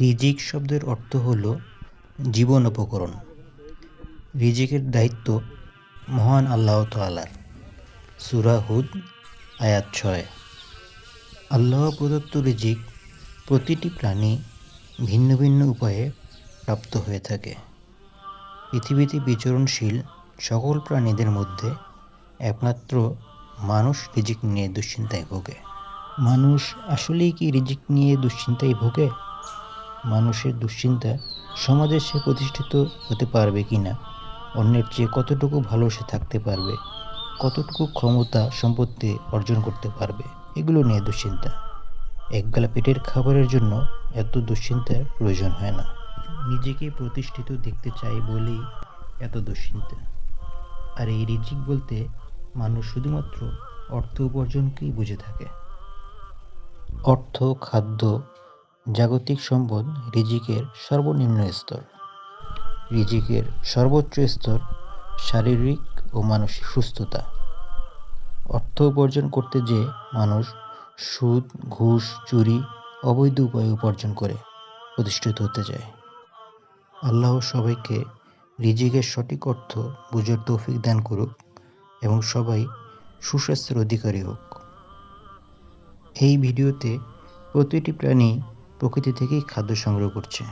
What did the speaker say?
রিজিক শব্দের অর্থ হল জীবন উপকরণ। রিজিকের দায়িত্ব মহান আল্লাহ তালার সুরা হুদ, আয়াত ছয়। আল্লাহ প্রদত্ত রিজিক প্রতিটি প্রাণী ভিন্ন ভিন্ন উপায়ে প্রাপ্ত হয়ে থাকে। পৃথিবীতে বিচরণশীল সকল প্রাণীদের মধ্যে একমাত্র মানুষ রিজিক নিয়ে দুশ্চিন্তায় ভোগে। মানুষ আসলেই কি রিজিক নিয়ে দুশ্চিন্তায় ভোগে? মানুষের দুশ্চিন্তা সমাজে সে প্রতিষ্ঠিত হতে পারবে কি না? অন্যের চেয়ে কতটুকু ভালো সে থাকতে পারবে? কতটুকু ক্ষমতা, সম্পত্তি অর্জন করতে পারবে? এগুলো নিয়ে দুশ্চিন্তা। একবেলা পেটের খাবারের জন্য এত দুশ্চিন্তার প্রয়োজন হয় না। নিজেকে প্রতিষ্ঠিত দেখতে চাই বলেই এত দুশ্চিন্তা। আর এই রিজিক বলতে মানুষ শুধুমাত্র অর্থ উপার্জনকেই বুঝে থাকে। অর্থ, খাদ্য জাগতিক সম্পদ রিজিকের সর্বনিম্ন স্তর। রিজিকের সর্বোচ্চ স্তর শারীরিক ও মানসিক সুস্থতা। অর্থ উপার্জন করতে যে মানুষ সুদ, ঘুষ, চুরি, অবৈধ উপায়ে উপার্জন করে প্রতিষ্ঠিত হতে চায়। আল্লাহ সবাইকে রিজিকের সঠিক অর্থ বুঝার তৌফিক দান করুক এবং সবাই সুস্বাস্থ্যের অধিকারী হোক। এই ভিডিওতে প্রতিটি প্রাণী প্রকৃতি থেকেই খাদ্য সংগ্রহ করছে।